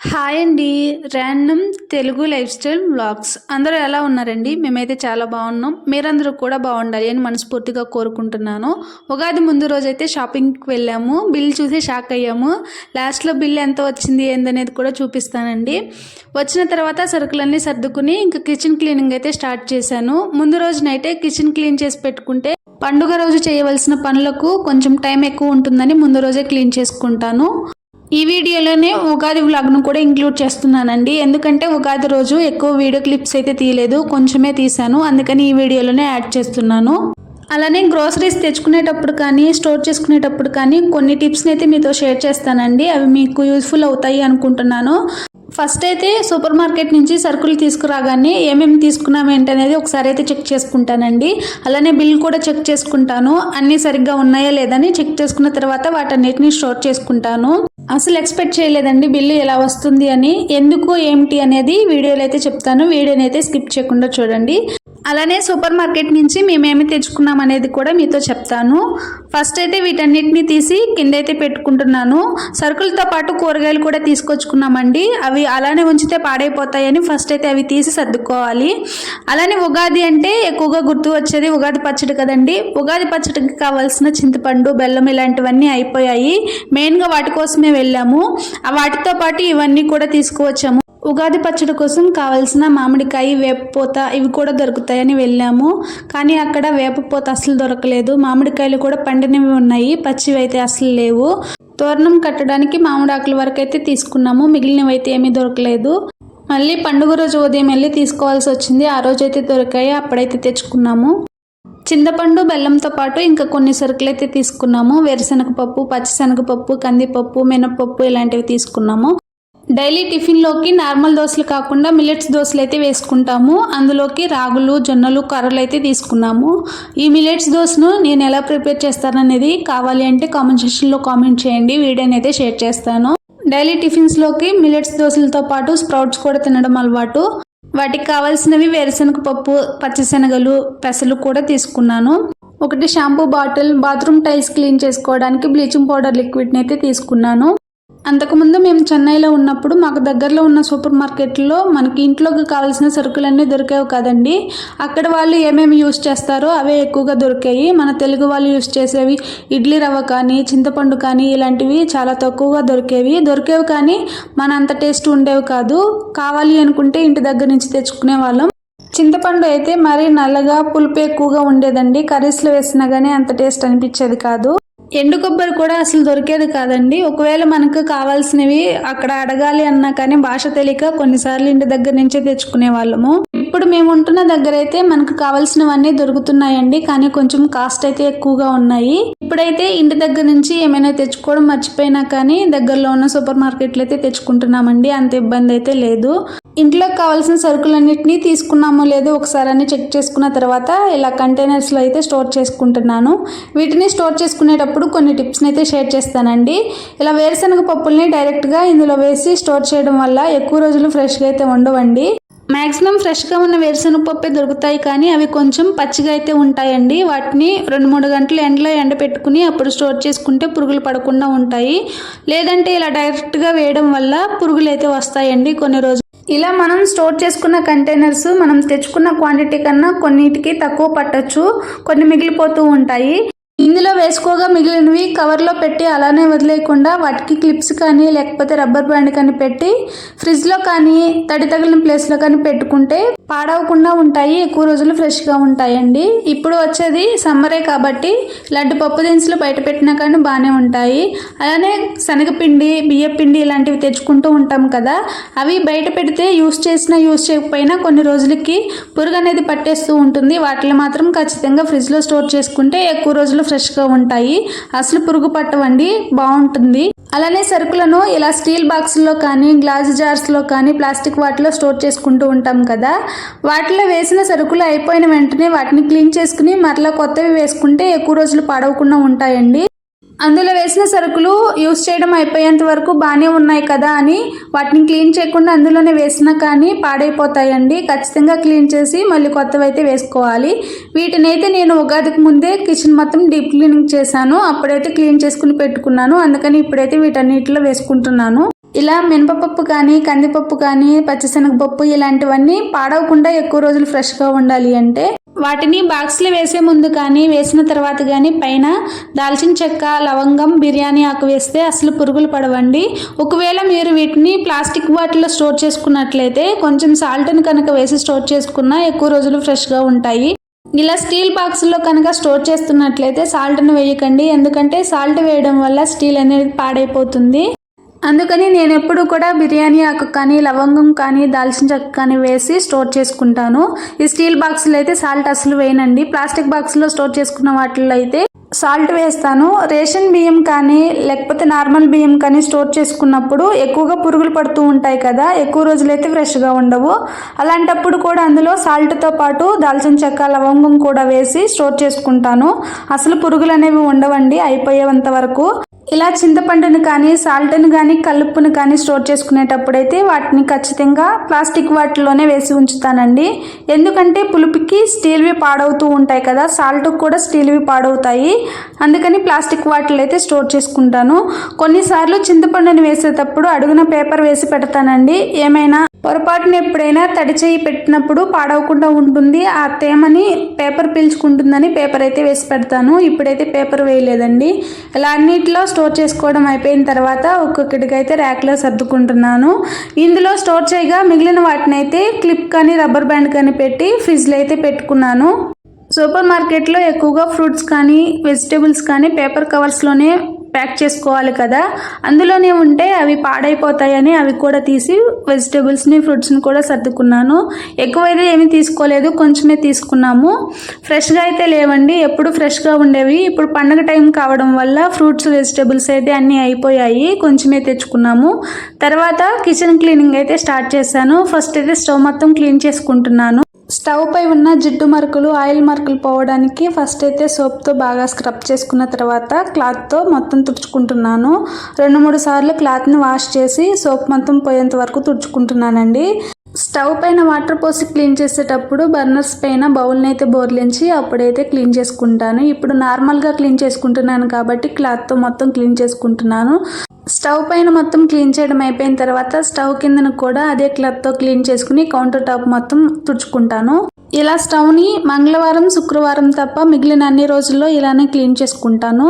Hi అండి. Random Telugu lifestyle vlogs. అందరూ ఎలా ఉన్నారండి? మేమైతే చాలా బాగున్నాం. మీరందరూ కూడా బాగుండాలి అని మనస్ఫూర్తిగా కోరుకుంటున్నాను. ఉగాది ముందు రోజైతే షాపింగ్కి వెళ్ళాము. బిల్ చూసి షాక్ అయ్యాము. లాస్ట్లో బిల్ ఎంత వచ్చింది ఏందనేది కూడా చూపిస్తానండి. వచ్చిన తర్వాత సరుకులన్నీ సర్దుకుని ఇంకా కిచెన్ క్లీనింగ్ అయితే స్టార్ట్ చేశాను. ముందు రోజునైతే కిచెన్ క్లీన్ చేసి పెట్టుకుంటే పండుగ రోజు చేయవలసిన పనులకు కొంచెం టైం ఎక్కువ ఉంటుందని ముందు రోజే క్లీన్ చేసుకుంటాను. ఈ వీడియోలోనే ఉగాది వ్లాగ్ను కూడా ఇంక్లూడ్ చేస్తున్నానండి. ఎందుకంటే ఉగాది రోజు ఎక్కువ వీడియో క్లిప్స్ అయితే తీయలేదు. కొంచెమే తీశాను. అందుకని ఈ వీడియోలోనే యాడ్ చేస్తున్నాను. అలానే గ్రోసరీస్ తెచ్చుకునేటప్పుడు కానీ స్టోర్ చేసుకునేటప్పుడు కానీ కొన్ని టిప్స్ని అయితే మీతో షేర్ చేస్తానండి. అవి మీకు యూస్ఫుల్ అవుతాయి అనుకుంటున్నాను. ఫస్ట్ అయితే సూపర్ మార్కెట్ నుంచి సరుకులు తీసుకురాగానే ఏమేమి తీసుకున్నాం ఏంటనేది ఒకసారి అయితే చెక్ చేసుకుంటానండి. అలానే బిల్ కూడా చెక్ చేసుకుంటాను. అన్నీ సరిగ్గా ఉన్నాయా లేదని చెక్ చేసుకున్న తర్వాత వాటన్నిటిని స్టోర్ చేసుకుంటాను. అసలు ఎక్స్పెక్ట్ చేయలేదండి బిల్లు ఎలా వస్తుంది అని. ఎందుకు ఏమిటి అనేది వీడియోలో అయితే చెప్తాను. వీడియోని అయితే స్కిప్ చేయకుండా చూడండి. అలానే సూపర్ మార్కెట్ నుంచి మేమేమి తెచ్చుకున్నాం అనేది కూడా మీతో చెప్తాను. ఫస్ట్ అయితే వీటన్నిటిని తీసి కింద అయితే పెట్టుకుంటున్నాను. సరుకులతో పాటు కూరగాయలు కూడా తీసుకొచ్చుకున్నామండి. అవి అలానే ఉంచితే పాడైపోతాయని ఫస్ట్ అయితే అవి తీసి సర్దుకోవాలి. అలానే ఉగాది అంటే ఎక్కువగా గుర్తు వచ్చేది ఉగాది పచ్చడి కదండి. ఉగాది పచ్చడికి కావాల్సిన చింతపండు బెల్లం ఇలాంటివన్నీ అయిపోయాయి. మెయిన్గా వాటి కోసమే వెళ్ళాము. ఆ వాటితో పాటు ఇవన్నీ కూడా తీసుకువచ్చాము. ఉగాది పచ్చడి కోసం కావాల్సిన మామిడికాయ వేపపోత ఇవి కూడా దొరుకుతాయని వెళ్ళాము. కానీ అక్కడ వేపపోత అసలు దొరకలేదు. మామిడికాయలు కూడా పండినవి ఉన్నాయి. పచ్చివి అయితే అసలు లేవు. తోరణం కట్టడానికి మామిడి ఆకుల వరకు అయితే తీసుకున్నాము. మిగిలినవి అయితే ఏమీ దొరకలేదు. మళ్ళీ పండుగ రోజు ఉదయం వెళ్ళి తీసుకోవాల్సి వచ్చింది. ఆ రోజు అయితే దొరికాయి. అప్పుడైతే తెచ్చుకున్నాము. చింతపండు బెల్లంతో పాటు ఇంకా కొన్ని సరుకులు అయితే తీసుకున్నాము. వేరుశనగపప్పు పచ్చిశనగపప్పు కందిపప్పు మినపప్పు ఇలాంటివి తీసుకున్నాము. డైలీ టిఫిన్లోకి నార్మల్ దోశలు కాకుండా మిల్లెట్స్ దోశలు అయితే వేసుకుంటాము. అందులోకి రాగులు జొన్నలు కర్రలు అయితే తీసుకున్నాము. ఈ మిల్లెట్స్ దోశను నేను ఎలా ప్రిపేర్ చేస్తాననేది కావాలి అంటే కామెంట్ సెక్షన్లో కామెంట్ చేయండి. వీడియోని అయితే షేర్ చేస్తాను. డైలీ టిఫిన్స్లోకి మిల్లెట్స్ దోశలతో పాటు స్ప్రౌట్స్ కూడా తినడం అలవాటు. వాటికి కావాల్సినవి వేరుశనగ పప్పు పచ్చిశనగలు పెసలు కూడా తీసుకున్నాను. ఒకటి shampoo bottle bathroom tiles clean చేసుకోవడానికి బ్లీచింగ్ పౌడర్ లిక్విడ్ని అయితే తీసుకున్నాను. అంతకుముందు మేము చెన్నైలో ఉన్నప్పుడు మాకు దగ్గరలో ఉన్న సూపర్ మార్కెట్లో మనకి ఇంట్లోకి కావాల్సిన సరుకులన్నీ దొరికేవి కదండి. అక్కడ వాళ్ళు ఏమేమి యూస్ చేస్తారో అవే ఎక్కువగా దొరికాయి. మన తెలుగు వాళ్ళు యూస్ చేసేవి ఇడ్లీ రవ్వ కానీ చింతపండు కానీ ఇలాంటివి చాలా తక్కువగా దొరికేవి. దొరికేవి కానీ మన అంత టేస్ట్ ఉండేవి కాదు. కావాలి అనుకుంటే ఇంటి దగ్గర నుంచి తెచ్చుకునే వాళ్ళం. చింతపండు అయితే మరీ నల్లగా పులుపు ఎక్కువగా ఉండేదండి. కర్రీస్లో వేసినా కానీ అంత టేస్ట్ అనిపించేది కాదు. ఎండు కొబ్బరి కూడా అసలు దొరికేది కాదండి. ఒకవేళ మనకు కావాల్సినవి అక్కడ అడగాలి అన్నా కానీ భాష తెలియక కొన్నిసార్లు ఇంటి దగ్గర నుంచే తెచ్చుకునే వాళ్ళము. ఇప్పుడు మేము ఉంటున్న దగ్గర అయితే మనకు కావాల్సినవన్నీ దొరుకుతున్నాయండి. కానీ కొంచెం కాస్ట్ అయితే ఎక్కువగా ఉన్నాయి. ఇప్పుడైతే ఇంటి దగ్గర నుంచి ఏమైనా తెచ్చుకోవడం మర్చిపోయినా కానీ దగ్గరలో ఉన్న సూపర్ మార్కెట్లు అయితే తెచ్చుకుంటున్నామండి. అంత ఇబ్బంది అయితే లేదు. ఇంట్లోకి కావాల్సిన సరుకులన్నింటినీ తీసుకున్నామో లేదో ఒకసారి అన్ని చెక్ చేసుకున్న తర్వాత ఇలా కంటైనర్స్లో అయితే స్టోర్ చేసుకుంటున్నాను. వీటిని స్టోర్ చేసుకునేటప్పుడు కొన్ని టిప్స్ని అయితే షేర్ చేస్తానండి. ఇలా వేరుశనగ పప్పుల్ని డైరెక్ట్గా ఇందులో వేసి స్టోర్ చేయడం వల్ల ఎక్కువ రోజులు ఫ్రెష్గా అయితే ఉండవండి. మ్యాక్సిమం ఫ్రెష్గా ఉన్న వేరుశనగ పప్పే దొరుకుతాయి కానీ అవి కొంచెం పచ్చిగా అయితే ఉంటాయండి. వాటిని రెండు మూడు గంటలు ఎండలో ఎండ పెట్టుకుని అప్పుడు స్టోర్ చేసుకుంటే పురుగులు పడకుండా ఉంటాయి. లేదంటే ఇలా డైరెక్ట్గా వేయడం వల్ల పురుగులు అయితే వస్తాయండి కొన్ని రోజులు. ఇలా మనం స్టోర్ చేసుకున్న కంటైనర్స్ మనం తెచ్చుకున్న క్వాంటిటీ కన్నా కొన్నిటికి తక్కువ పట్టచ్చు. కొన్ని మిగిలిపోతూ ఉంటాయి. ఇందులో వేసుకోగా మిగిలినవి కవర్లో పెట్టి అలానే వదిలేయకుండా వాటికి క్లిప్స్ కానీ లేకపోతే రబ్బర్ బ్యాండ్ కానీ పెట్టి ఫ్రిడ్జ్లో కానీ తడి తగిలిన ప్లేస్లో కానీ పెట్టుకుంటే పాడవకుండా ఉంటాయి ఎక్కువ రోజులు ఫ్రెష్గా ఉంటాయండి. ఇప్పుడు వచ్చేది సమ్మరే కాబట్టి లడ్డు పప్పు దినుసులు బయట పెట్టినా కానీ బాగానే ఉంటాయి. అలానే శనగపిండి బియ్యపిండి ఇలాంటివి తెచ్చుకుంటూ ఉంటాం కదా అవి బయట పెడితే యూస్ చేసినా యూస్ చేయకపోయినా కొన్ని రోజులకి పురుగు అనేది పట్టేస్తూ ఉంటుంది. వాటిని మాత్రం ఖచ్చితంగా ఫ్రిడ్జ్లో స్టోర్ చేసుకుంటే ఎక్కువ రోజులు ఫ్రెష్గా ఉంటాయి. అసలు పురుగు పట్టవండి బాగుంటుంది. అలానే సరుకులను ఇలా స్టీల్ బాక్స్లో కానీ గ్లాస్ జార్స్లో కానీ ప్లాస్టిక్ వాటిలో స్టోర్ చేసుకుంటూ ఉంటాం కదా. వాటిలో వేసిన సరుకులు అయిపోయిన వెంటనే వాటిని క్లీన్ చేసుకుని మరలా కొత్తవి వేసుకుంటే ఎక్కువ రోజులు పాడవకుండా ఉంటాయండి. అందులో వేసిన సరుకులు యూస్ చేయడం అయిపోయేంత వరకు బాగానే ఉన్నాయి కదా అని వాటిని క్లీన్ చేయకుండా అందులోనే వేసినా కానీ పాడైపోతాయండి. ఖచ్చితంగా క్లీన్ చేసి మళ్ళీ కొత్తవి అయితే వేసుకోవాలి. వీటిని అయితే నేను ఉగాదికి ముందే కిచెన్ మొత్తం డీప్ క్లీనింగ్ చేశాను. అప్పుడైతే క్లీన్ చేసుకుని పెట్టుకున్నాను. అందుకని ఇప్పుడైతే వీటన్నిటిలో వేసుకుంటున్నాను. ఇలా మినపపప్పు కానీ కందిపప్పు కానీ పచ్చిశనగపప్పు ఇలాంటివన్నీ పాడవకుండా ఎక్కువ రోజులు ఫ్రెష్గా ఉండాలి అంటే వాటిని బాక్స్లో వేసే ముందు కానీ వేసిన తర్వాత కానీ పైన దాల్చిన చెక్క లవంగం బిర్యానీ ఆకు వేస్తే అసలు పురుగులు పడవండి. ఒకవేళ మీరు వీటిని ప్లాస్టిక్ బాటిల్లో స్టోర్ చేసుకున్నట్లయితే కొంచెం సాల్ట్ని కనుక వేసి స్టోర్ చేసుకున్నా ఎక్కువ రోజులు ఫ్రెష్గా ఉంటాయి. ఇలా స్టీల్ బాక్స్లో కనుక స్టోర్ చేస్తున్నట్లయితే సాల్ట్ను వేయకండి. ఎందుకంటే సాల్ట్ వేయడం వల్ల స్టీల్ అనేది పాడైపోతుంది. అందుకని నేను ఎప్పుడు కూడా బిర్యానీ ఆకు కానీ లవంగం కానీ దాల్చిన చెక్క కానీ వేసి స్టోర్ చేసుకుంటాను. ఈ స్టీల్ బాక్సులు అయితే సాల్ట్ అసలు వేయనండి. ప్లాస్టిక్ బాక్స్లో స్టోర్ చేసుకున్న వాటిల్లో అయితే సాల్ట్ వేస్తాను. రేషన్ బియ్యం కానీ లేకపోతే నార్మల్ బియ్యం కానీ స్టోర్ చేసుకున్నప్పుడు ఎక్కువగా పురుగులు పడుతూ ఉంటాయి కదా ఎక్కువ రోజులైతే ఫ్రెష్గా ఉండవు. అలాంటప్పుడు కూడా అందులో సాల్ట్తో పాటు దాల్చిన చెక్క లవంగం కూడా వేసి స్టోర్ చేసుకుంటాను. అసలు పురుగులు అనేవి ఉండవండి అయిపోయేంత వరకు. ఇలా చింతపండుని కానీ సాల్ట్ను కానీ కలుపును కానీ స్టోర్ చేసుకునేటప్పుడైతే వాటిని ఖచ్చితంగా ప్లాస్టిక్ వాటిలోనే వేసి ఉంచుతానండి. ఎందుకంటే పులుపుకి స్టీల్వి పాడవుతూ ఉంటాయి కదా సాల్ట్ కూడా స్టీల్వి పాడవుతాయి. అందుకని ప్లాస్టిక్ వాటిలో అయితే స్టోర్ చేసుకుంటాను. కొన్నిసార్లు చింతపండుని వేసేటప్పుడు అడుగున పేపర్ వేసి పెడతానండి. ఏమైనా పొరపాటున ఎప్పుడైనా తడి చేయి పెట్టినప్పుడు పాడవకుండా ఉంటుంది ఆ తేమని పేపర్ పీల్చుకుంటుందని పేపర్ అయితే వేసి పెడతాను. ఇప్పుడైతే పేపర్ వేయలేదండి. ఇలా అన్నిటిలో స్టోర్ చేసుకోవడం అయిపోయిన తర్వాత ఒక్కొక్కటికి అయితే ర్యాక్లో సర్దుకుంటున్నాను. ఇందులో స్టోర్ చేయగా మిగిలిన వాటిని అయితే క్లిప్ కానీ రబ్బర్ బ్యాండ్ కానీ పెట్టి ఫ్రిడ్జ్లో అయితే పెట్టుకున్నాను. సూపర్ మార్కెట్లో ఎక్కువగా ఫ్రూట్స్ కానీ వెజిటేబుల్స్ కానీ పేపర్ కవర్స్లోనే ప్యాక్ చేసుకోవాలి కదా. అందులోనే ఉంటే అవి పాడైపోతాయని అవి కూడా తీసి వెజిటేబుల్స్ని ఫ్రూట్స్ని కూడా సర్దుకున్నాను. ఎక్కువైతే ఏమీ తీసుకోలేదు కొంచెమే తీసుకున్నాము. ఫ్రెష్గా అయితే లేవండి ఎప్పుడు ఫ్రెష్గా ఉండేవి. ఇప్పుడు పండగ టైం కావడం వల్ల ఫ్రూట్స్ వెజిటేబుల్స్ అయితే అన్నీ అయిపోయాయి కొంచెమే తెచ్చుకున్నాము. తర్వాత కిచెన్ క్లీనింగ్ అయితే స్టార్ట్ చేశాను. ఫస్ట్ అయితే స్టవ్ మొత్తం క్లీన్ చేసుకుంటున్నాను. స్టవ్ పై ఉన్న జిడ్డు మరకలు ఆయిల్ మరకలు పోవడానికి ఫస్ట్ అయితే సోప్తో బాగా స్క్రబ్ చేసుకున్న తర్వాత క్లాత్తో మొత్తం తుడుచుకుంటున్నాను. రెండు మూడు సార్లు క్లాత్ని వాష్ చేసి సోప్ మొత్తం పోయేంత వరకు తుడుచుకుంటున్నానండి. స్టవ్ పైన వాటర్ పోసి క్లీన్ చేసేటప్పుడు బర్నర్స్ పైన బౌల్ని అయితే బోర్లించి అప్పుడైతే క్లీన్ చేసుకుంటాను. ఇప్పుడు నార్మల్గా క్లీన్ చేసుకుంటున్నాను కాబట్టి క్లాత్తో మొత్తం క్లీన్ చేసుకుంటున్నాను. స్టవ్ పైన మొత్తం క్లీన్ చేయడం అయిపోయిన తర్వాత స్టవ్ కిందను కూడా అదే క్లాత్తో క్లీన్ చేసుకుని కౌంటర్ టాప్ మొత్తం తుడుచుకుంటాను. ఇలా స్టవ్ని మంగళవారం శుక్రవారం తప్ప మిగిలిన అన్ని రోజుల్లో ఇలానే క్లీన్ చేసుకుంటాను.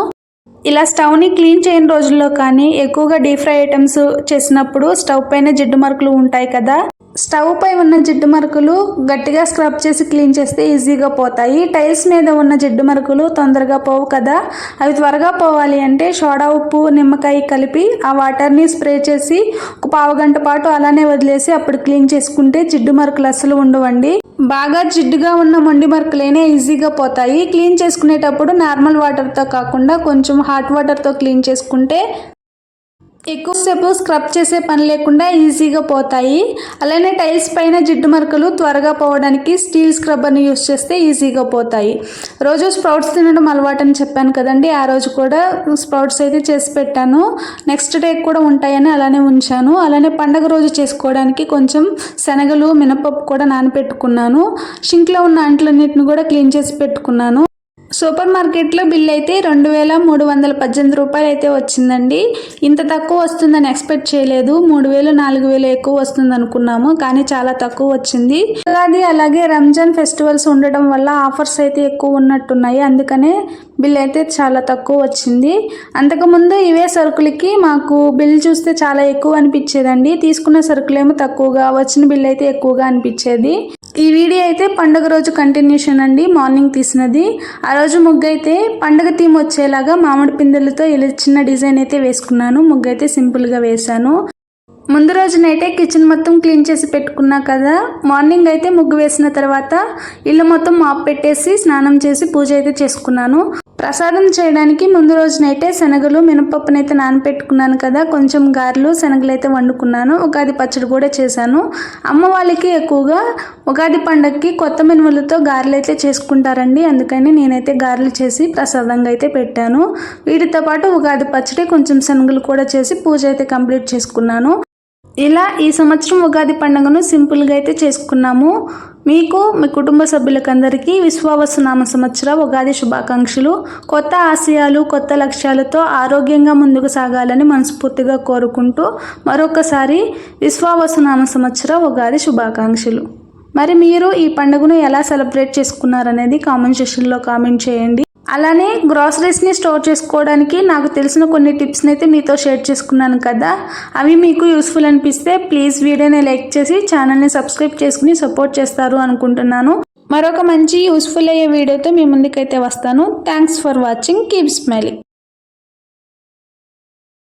ఇలా స్టవ్ని క్లీన్ చేయని రోజుల్లో కానీ ఎక్కువగా డీప్ ఫ్రై ఐటమ్స్ చేసినప్పుడు స్టవ్ పైన జిడ్డు మరకలు ఉంటాయి కదా స్టవ్ పై ఉన్న జిడ్డు మరకలు గట్టిగా స్క్రబ్ చేసి క్లీన్ చేస్తే ఈజీగా పోతాయి. టైల్స్ మీద ఉన్న జిడ్డు మరకలు తొందరగా పోవు కదా. అవి త్వరగా పోవాలి అంటే సోడా ఉప్పు నిమ్మకాయ కలిపి ఆ వాటర్ని స్ప్రే చేసి ఒక పావు గంట పాటు అలానే వదిలేసి అప్పుడు క్లీన్ చేసుకుంటే జిడ్డు మరకలు అస్సలు ఉండవండి. బాగా జిడ్డుగా ఉన్న మొండి మరకలైనా ఈజీగా పోతాయి. క్లీన్ చేసుకునేటప్పుడు నార్మల్ వాటర్తో కాకుండా కొంచెం హాట్ వాటర్తో క్లీన్ చేసుకుంటే ఎక్కువసేపు స్క్రబ్ చేసే పని లేకుండా ఈజీగా పోతాయి. అలానే టైల్స్ పైన జిడ్డు మరకలు త్వరగా పోవడానికి స్టీల్ స్క్రబ్బర్ని యూస్ చేస్తే ఈజీగా పోతాయి. రోజు స్ప్రౌట్స్ తినడం అలవాటు అని చెప్పాను కదండి. ఆ రోజు కూడా స్ప్రౌట్స్ అయితే చేసి పెట్టాను. నెక్స్ట్ డే కూడా ఉంటాయని అలానే ఉంచాను. అలానే పండగ రోజు చేసుకోవడానికి కొంచెం శనగలు మినపప్పు కూడా నానపెట్టుకున్నాను. షింక్లో ఉన్న అంట్లన్నిటిని కూడా క్లీన్ చేసి పెట్టుకున్నాను. సూపర్ మార్కెట్లో బిల్ అయితే రెండు వేల మూడు వందల పద్దెనిమిది రూపాయలు అయితే వచ్చిందండి. ఇంత తక్కువ వస్తుందని ఎక్స్పెక్ట్ చేయలేదు. మూడు వేలు నాలుగు వేలు ఎక్కువ వస్తుంది అనుకున్నాము కానీ చాలా తక్కువ వచ్చింది. ఉగాది అలాగే రంజాన్ ఫెస్టివల్స్ ఉండడం వల్ల ఆఫర్స్ అయితే ఎక్కువ ఉన్నట్టున్నాయి. అందుకనే బిల్ అయితే చాలా తక్కువ వచ్చింది. అంతకుముందు ఇవే సరుకులకి మాకు బిల్ చూస్తే చాలా ఎక్కువ అనిపించేదండి. తీసుకున్న సరుకులేమో తక్కువగా వచ్చిన బిల్ అయితే ఎక్కువగా అనిపించేది. ఈ వీడియో అయితే పండుగ రోజు కంటిన్యూషన్ అండి. మార్నింగ్ తీసినది. ఆ రోజు ముగ్గు అయితే పండుగ థీమ్ వచ్చేలాగా మామిడి పిందెలతో ఇలా చిన్న డిజైన్ అయితే వేసుకున్నాను. ముగ్గు అయితే సింపుల్గా వేశాను. ముందు రోజునైతే కిచెన్ మొత్తం క్లీన్ చేసి పెట్టుకున్నా కదా. మార్నింగ్ అయితే ముగ్గు వేసిన తర్వాత ఇల్లు మొత్తం మాప్ పెట్టేసి స్నానం చేసి పూజ అయితే చేసుకున్నాను. ప్రసాదం చేయడానికి ముందు రోజునైతే శనగలు మినపప్పునైతే నానపెట్టుకున్నాను కదా కొంచెం గారెలు శనగలు అయితే వండుకున్నాను ఉగాది పచ్చడి కూడా చేశాను. అమ్మ వాళ్ళకి ఎక్కువగా ఉగాది పండగకి కొత్త మినుములతో గారెలు అయితే చేసుకుంటారండి అందుకని నేనైతే గారెలు చేసి ప్రసాదంగా అయితే పెట్టాను. వీటితో పాటు ఉగాది పచ్చడి కొంచెం శనగలు కూడా చేసి పూజ అయితే కంప్లీట్ చేసుకున్నాను. ఇలా ఈ సంవత్సరం ఉగాది పండుగను సింపుల్గా అయితే చేసుకున్నాము. మీకు మీ కుటుంబ సభ్యులకందరికీ విశ్వావసునామ సంవత్సర ఉగాది శుభాకాంక్షలు. కొత్త ఆశయాలు కొత్త లక్ష్యాలతో ఆరోగ్యంగా ముందుకు సాగాలని మనస్ఫూర్తిగా కోరుకుంటూ మరొకసారి విశ్వావసనామ సంవత్సర ఉగాది శుభాకాంక్షలు. మరి మీరు ఈ పండుగను ఎలా సెలబ్రేట్ చేసుకున్నారనేది కామెంట్ సెషన్లో కామెంట్ చేయండి. అలానే గ్రాసరీస్ని స్టోర్ చేసుకోవడానికి నాకు తెలిసిన కొన్ని టిప్స్ని అయితే మీతో షేర్ చేసుకున్నాను కదా. అవి మీకు యూస్ఫుల్ అనిపిస్తే ప్లీజ్ వీడియోని లైక్ చేసి ఛానల్ని సబ్స్క్రైబ్ చేసుకుని సపోర్ట్ చేస్తారు అనుకుంటున్నాను. మరొక మంచి యూస్ఫుల్ అయ్యే వీడియోతో మీ ముందుకైతే వస్తాను. Thanks for watching. Keep smiling.